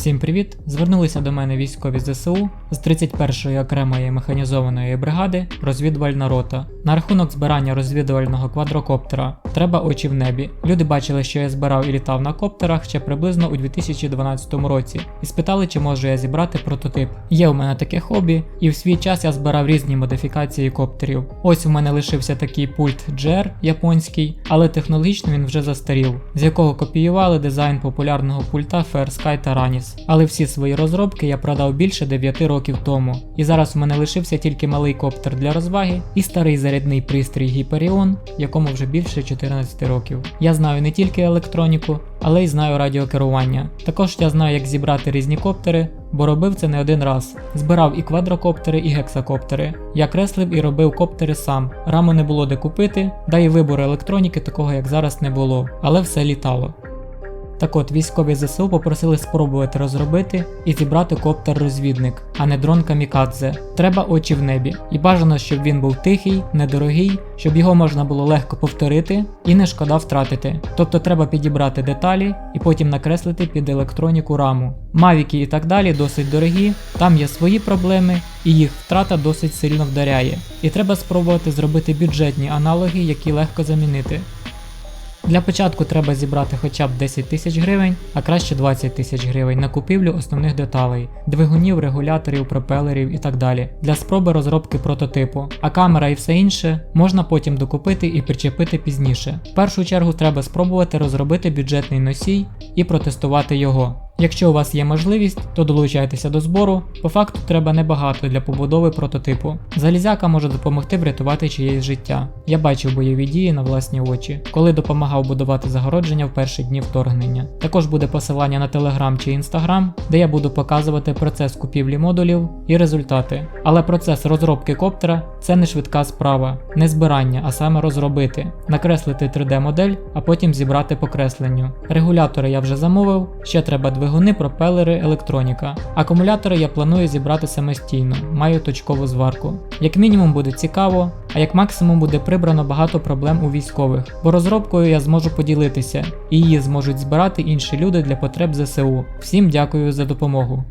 Всім привіт! Звернулися до мене військові ЗСУ з 31-ї окремої механізованої бригади розвідувальна рота. На рахунок збирання розвідувального квадрокоптера треба очі в небі. Люди бачили, що я збирав і літав на коптерах ще приблизно у 2012 році, і спитали, чи можу я зібрати прототип. Є у мене таке хобі, і в свій час я збирав різні модифікації коптерів. Ось у мене лишився такий пульт GR японський, але технологічно він вже застарів, з якого копіювали дизайн популярного пульта Fair та Ranis. Але всі свої розробки я продав більше 9 років тому. І зараз у мене лишився тільки малий коптер для розваги і старий зарядний пристрій Hyperion, якому вже більше 14 років. Я знаю не тільки електроніку, але й знаю радіокерування. Також я знаю, як зібрати різні коптери, бо робив це не один раз. Збирав і квадрокоптери, і гексакоптери. Я креслив і робив коптери сам. Раму не було де купити, да і вибору електроніки такого як зараз не було, але все літало. Так от військові ЗСУ попросили спробувати розробити і зібрати коптер-розвідник, а не дрон камікадзе. Треба очі в небі. І бажано, щоб він був тихий, недорогий, щоб його можна було легко повторити і не шкода втратити. Тобто треба підібрати деталі і потім накреслити під електроніку раму. Мавіки і так далі досить дорогі, там є свої проблеми, і їх втрата досить сильно вдаряє. І треба спробувати зробити бюджетні аналоги, які легко замінити. Для початку треба зібрати хоча б 10 тисяч гривень, а краще 20 тисяч гривень на купівлю основних деталей, двигунів, регуляторів, пропелерів і так далі, для спроби розробки прототипу. А камера і все інше можна потім докупити і причепити пізніше. В першу чергу треба спробувати розробити бюджетний носій і протестувати його. Якщо у вас є можливість, то долучайтеся до збору. По факту треба небагато для побудови прототипу. Залізяка може допомогти врятувати чиєсь життя. Я бачив бойові дії на власні очі, коли допомагав будувати загородження в перші дні вторгнення. Також буде посилання на Telegram чи Instagram, де я буду показувати процес купівлі модулів і результати. Але процес розробки коптера це не швидка справа, не збирання, а саме розробити, накреслити 3D-модель, а потім зібрати по кресленню. Регулятори я вже замовив, ще треба двигун двигуни, пропелери, електроніка. Акумулятори я планую зібрати самостійно, маю точкову зварку. Як мінімум буде цікаво, а як максимум буде прибрано багато проблем у військових, бо розробкою я зможу поділитися, і її зможуть збирати інші люди для потреб ЗСУ. Всім дякую за допомогу.